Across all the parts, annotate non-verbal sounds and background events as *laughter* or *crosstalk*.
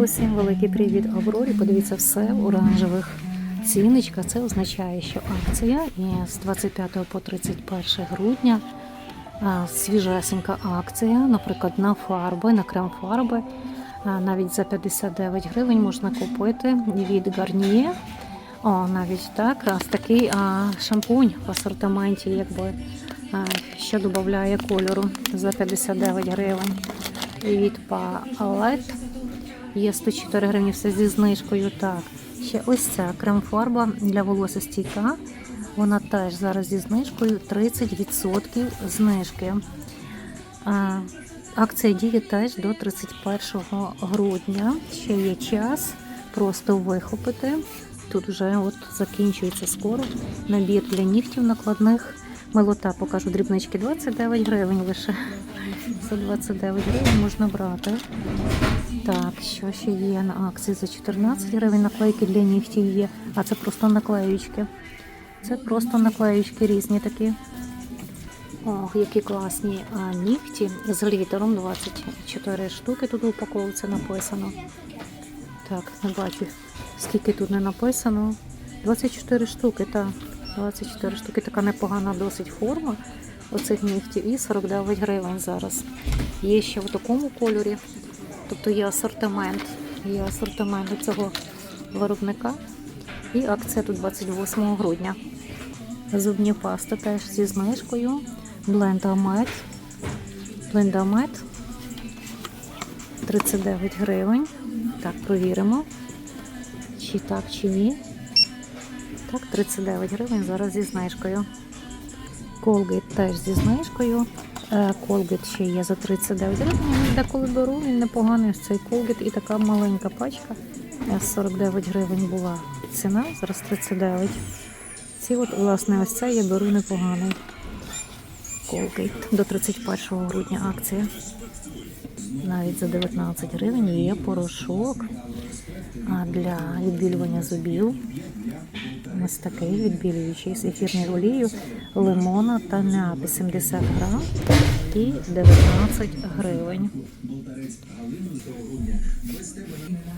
Усім великий привіт Аврорі. Подивіться все в оранжевих ціночках. Це означає, що акція є з 25 по 31 грудня. Свіжесенька акція, наприклад, на фарби, на крем-фарби. Навіть за 59 гривень можна купити від Garnier. О, навіть так, ось такий а, шампунь в асортименті, якби, що додає кольору за 59 гривень. Від Palette. Є 104 гривні все зі знижкою. Так. Ще ось ця крем-фарба для волосся стійка. Вона теж зараз зі знижкою 30% знижки. Акція діє теж до 31 грудня. Ще є час просто вихопити. Тут вже от закінчується скоро набір для нігтів накладних. Милота покажу дрібнички 29 гривень лише. *laughs* За 29 гривень можна брати. Так, що ще є на акції за 14 гривень наклейки для нігтів є. А це просто наклеючки. Це просто наклеючки різні такі. Ох, які класні а, нігті з глітером 24 штуки тут в упаковці написано. Так, не бачу, скільки тут не написано. 24 штуки, так. 24 штуки, така непогана досить форма оцих нігтів і 49 гривень зараз. Є ще в такому кольорі. Тобто є асортимент, є асортимент у цього виробника. І акція тут 28 грудня. Зубні пасти теж зі знижкою. Блендамет. Блендамет 39 гривень. Так, провіримо. Чи так, чи ні. Так, 39 гривень зараз зі знижкою. Колгейт теж зі знижкою. Колгейт ще є за 39 гривень. Деколи беру, він непоганий ось цей колгейт і така маленька пачка. Е, 49 гривень була ціна, зараз 39. Ці от, власне, ось це я беру непоганий. Колгейт до 31 грудня акція. Навіть за 19 гривень є порошок для відбілювання зубів. Ось такий відбілюючий з ефірною олією, лимона та мяти 70 грам і 19 гривень.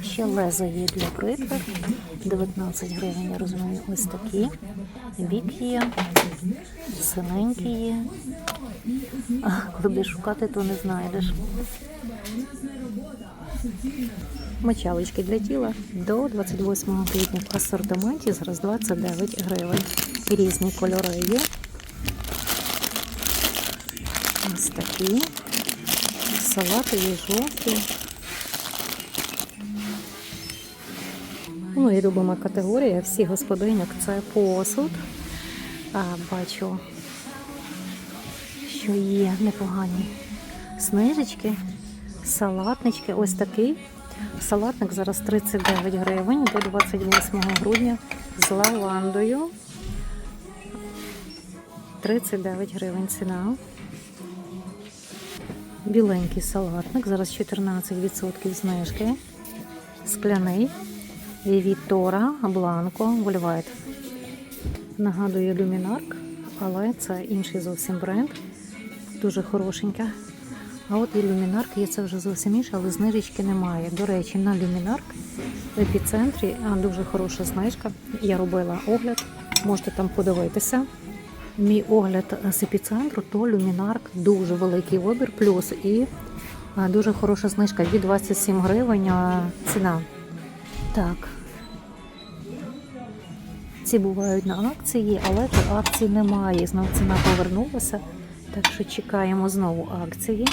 Ще лезо є для бритви, 19 гривень, я розумію, ось такі. Бік є, синенькі є. А, коли будеш шукати, то не знайдеш. Мочалочки для тіла до 28 квітня в асортименті зараз 29 гривень. Різні кольори є. Ось такі. Салати є жовті. Ну і любима категорія всіх господинок це посуд. А, бачу, що є непогані снижечки, салатнички. Ось такий. Салатник зараз 39 гривень до 28 грудня з лавандою. 39 гривень ціна. Біленький салатник, зараз 14% знижки. Скляний від Тора Бланко Вольвайт. Нагадує люмінарк, але це інший зовсім бренд. Дуже хорошенька. А от і люмінарк є це вже зовсім інше, але знижечки немає. До речі, на люмінарк в епіцентрі дуже хороша знижка. Я робила огляд, можете там подивитися. Мій огляд з епіцентру, то люмінарк дуже великий вибір, плюс і дуже хороша знижка від 27 гривень ціна. Так. Ці бувають на акції, але тут акцій немає. Знову ціна повернулася. Так що чекаємо знову акції.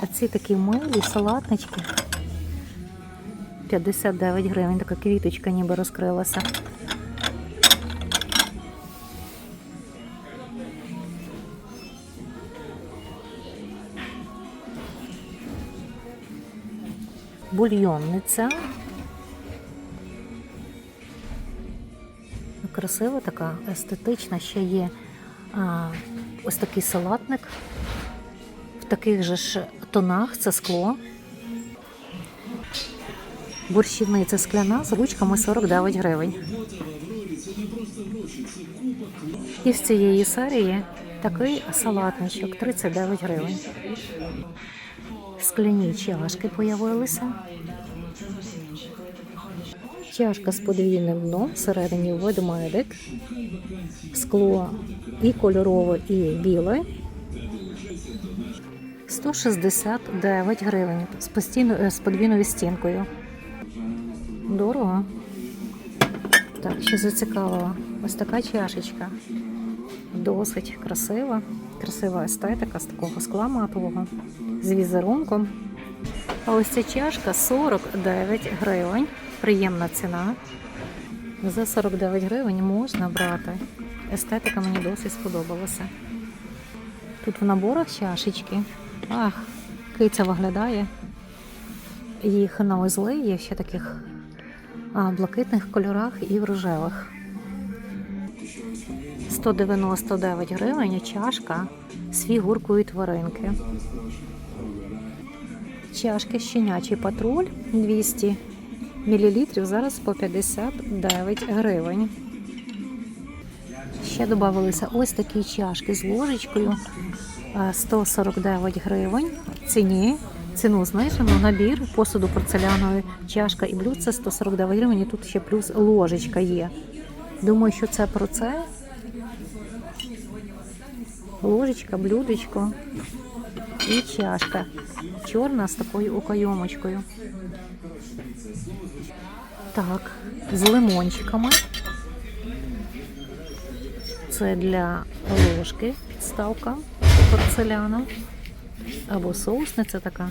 А ці такі милі салатнички. 59 гривень, така квіточка ніби розкрилася. Бульйонниця. Красива така, естетична, ще є а, ось такий салатник в таких же ж тонах це скло. Борщівниця скляна з ручками 49 гривень. І з цієї серії такий салатничок 39 гривень. Скляні чашки появилися. Чашка з подвійним дном, всередині ведмедик, скло і кольорове, і біле. 169 гривень з, постійно, з подвійною стінкою. Дорого. Так, ще зацікавила. Ось така чашечка. Досить красива. Красива естетика з такого скла матового, з візерунком. А ось ця чашка 49 гривень. Приємна ціна. За 49 гривень можна брати. Естетика мені досить сподобалася. Тут в наборах чашечки. Ах, киця виглядає. Їх на узли є ще таких блакитних кольорах і в рожевих. 199 гривень чашка з фігуркою тваринки. Чашки щенячий патруль 200 мл зараз по 59 гривень. Ще додавалися ось такі чашки з ложечкою е, 149 гривень. Ціні ціну знижено. Набір посуду порцелянової чашка і блюдце 149 гривень. І тут ще плюс ложечка є. Думаю, що це про це. Ложечка, блюдечко і чашка. Чорна з такою окайомочкою. Так, з лимончиками. Це для ложки підставка порцеляна. Або соусниця така.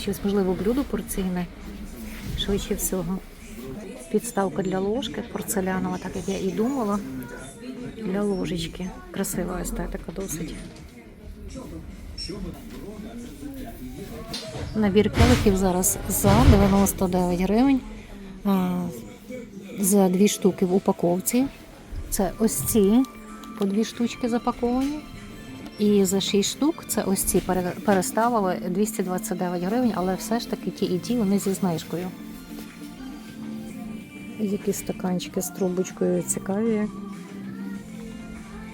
Щось, можливо, блюдо порційне. Швидше всього. Підставка для ложки порцелянова, так як я і думала. Для ложечки. Красива естетика досить. Набір келихів зараз за 99 гривень. За дві штуки в упаковці. Це ось ці по дві штучки запаковані. І за 6 штук це ось ці переставили 229 гривень, але все ж таки ті і ті вони зі знижкою. Які стаканчики з трубочкою цікаві.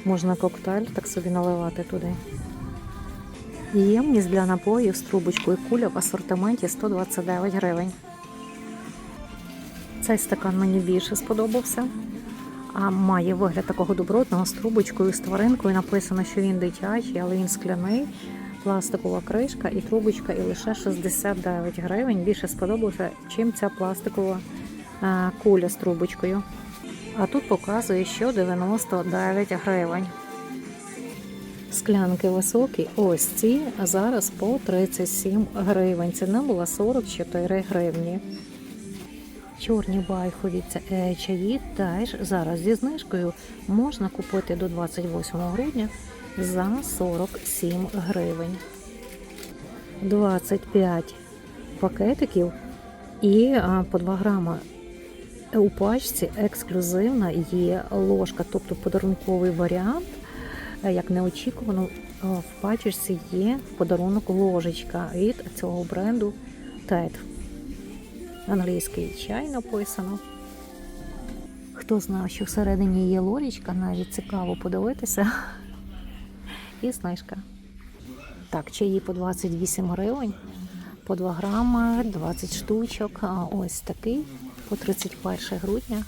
Можна коктейль так собі наливати туди. Ємність для напоїв з трубочкою куля в асортименті 129 гривень. Цей стакан мені більше сподобався. А має вигляд такого добротного з трубочкою, з тваринкою. Написано, що він дитячий, але він скляний. Пластикова кришка і трубочка, і лише 69 гривень. Більше сподобався, чим ця пластикова е, куля з трубочкою. А тут показує, що 99 гривень. Склянки високі, ось ці зараз по 37 гривень. Ціна була 44 гривні. Чорні байхові е, чаї теж зараз зі знижкою можна купити до 28 грудня за 47 гривень. 25 пакетиків і по 2 грама у пачці ексклюзивна є ложка, тобто подарунковий варіант. Е, Як неочікувано, е, в пачці є подарунок ложечка від цього бренду TED. Англійський чай написано. Хто знав, що всередині є ложечка, навіть цікаво подивитися. І знижка. Так, чаї по 28 гривень, по 2 грами, 20 штучок. А ось такий по 31 грудня.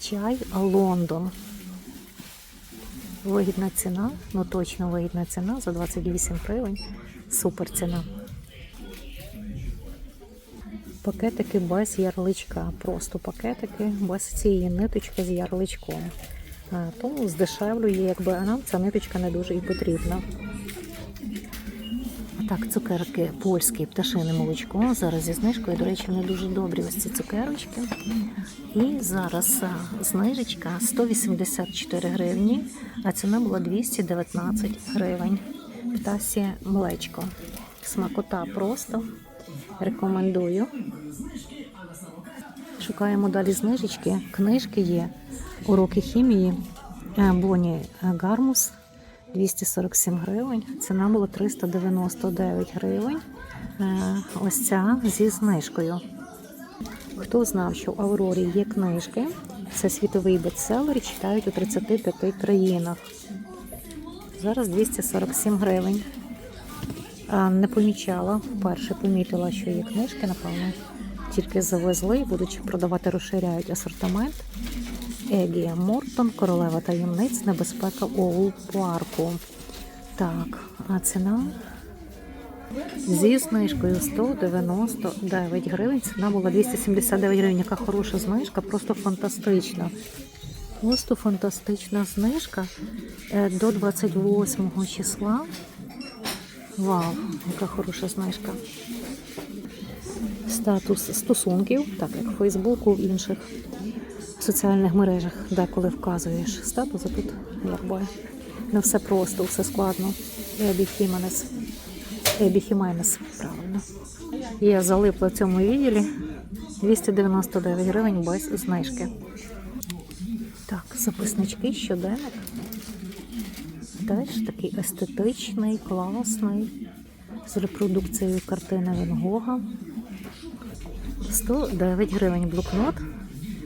Чай Лондон. Вигідна ціна, ну точно вигідна ціна за 28 гривень. Супер ціна. Пакетики без ярличка. Просто пакетики без цієї ниточки з ярличком. Тому здешевлює, якби нам ця ниточка не дуже і потрібна. Так, цукерки польські пташине молочко. Зараз зі знижкою, до речі, вони дуже добрі ось ці цукерочки. І зараз знижечка 184 гривні, а ціна була 219 гривень. Птасі млечко. Смакота просто. Рекомендую. Шукаємо далі знижечки. Книжки є. Уроки хімії. Е, Боні Гармус 247 гривень. Ціна була 399 гривень. Е, Ось ця зі знижкою. Хто знав, що в Аврорі є книжки? Це світовий бестселер, читають у 35 країнах. Зараз 247 гривень. Не помічала, вперше помітила, що є книжки, напевно. тільки завезли і будуть продавати, розширяють асортимент. Егія Мортон, королева таємниць, небезпека у парку. Так, а ціна зі знижкою 199 гривень. Ціна була 279 гривень. Яка хороша знижка, просто фантастична. Просто фантастична знижка е, до 28 числа. Вау, яка хороша знижка. Статус стосунків, так як в Фейсбуку, в інших соціальних мережах, деколи вказуєш статус, а тут якби не все просто, все складно. Ебі Хіменес, правильно. Я залипла в цьому відділі 299 гривень без знижки. Так, записнички, щоденник. Теж такий естетичний, класний, з репродукцією картини Ван Гога. 109 гривень блокнот,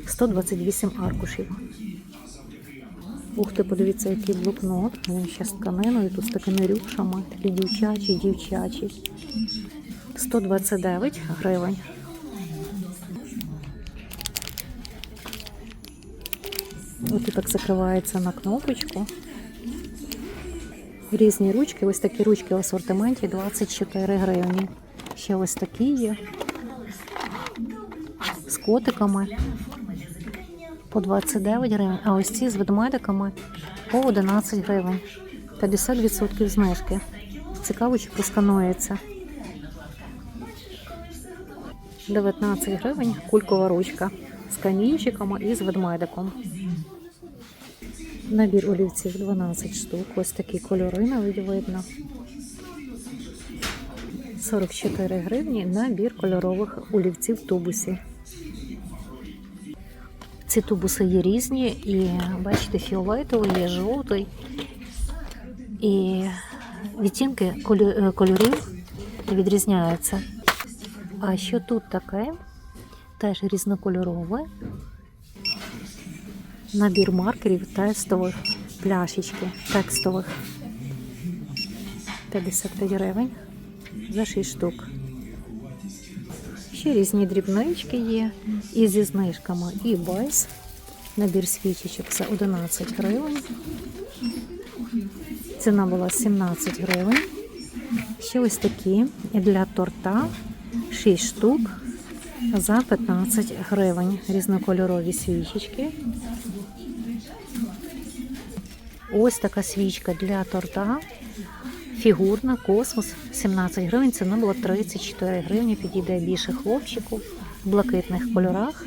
128 аркушів. Ух ти, подивіться, який блокнот. Він ще з тканиною, тут з такими рюшами, такі дівчачі, дівчачі. 129 гривень. Ось так закривається на кнопочку. Різні ручки, ось такі ручки в асортименті 24 гривні. Ще ось такі є. З котиками по 29 гривень, а ось ці з ведмедиками по 11 гривень. 50% знижки. Цікаво, чи просканується. 19 гривень кулькова ручка з камінчиками і з ведмедиком. Набір олівців 12 штук. Ось такі кольори видно. 44 гривні набір кольорових олівців в тубусі. Ці тубуси є різні, і бачите, фіолетовий, є жовтий. І відтінки е, кольорів відрізняються. А що тут таке? Теж різнокольорове. Набір маркерів тестових, пляшечки текстових. 55 гривень за 6 штук. Ще різні дрібнички є і зі знижками, і без. Набір свічечок за 11 гривень. Ціна була 17 гривень. Ще ось такі для торта 6 штук за 15 гривень. Різнокольорові свічечки. Ось така свічка для торта. Фігурна, космос 17 гривень. Ціна була 34 гривні. Підійде більше хлопчику в блакитних кольорах.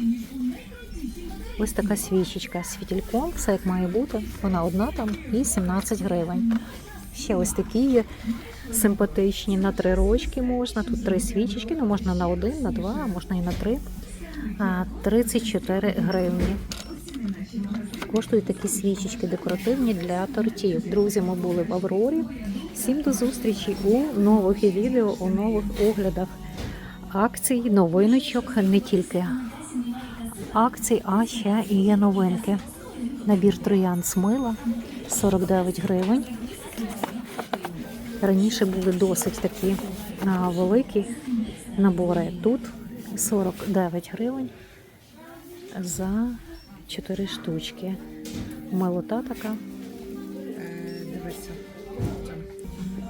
Ось така свічечка з фітільком, все як має бути. Вона одна там і 17 гривень. Ще ось такі є симпатичні на три рочки можна. Тут три свічечки, ну можна на один, на два, а можна і на три. А, 34 гривні. Коштують такі свічечки декоративні для тортів. Друзі, ми були в Аврорі. Всім до зустрічі у нових відео, у нових оглядах акцій, новиночок, не тільки акцій, а ще і є новинки. Набір троян з мила 49 гривень. Раніше були досить такі а, великі набори. Тут 49 гривень за 4 штучки. Милота така. Дивися.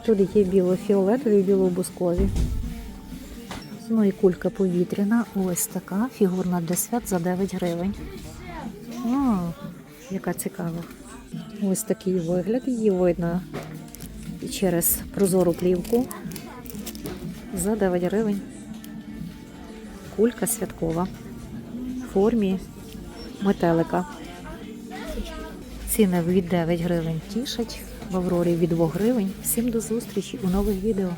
Тут є біло-фіолетові, біло-бускові. Ну і кулька повітряна. Ось така фігурна для свят за 9 гривень. О, яка цікава. Ось такий вигляд. Її видно через прозору плівку. За 9 гривень. Кулька святкова. В формі метелика. Ціни від 9 гривень тішать. В Аврорі від 2 гривень. Всім до зустрічі у нових відео.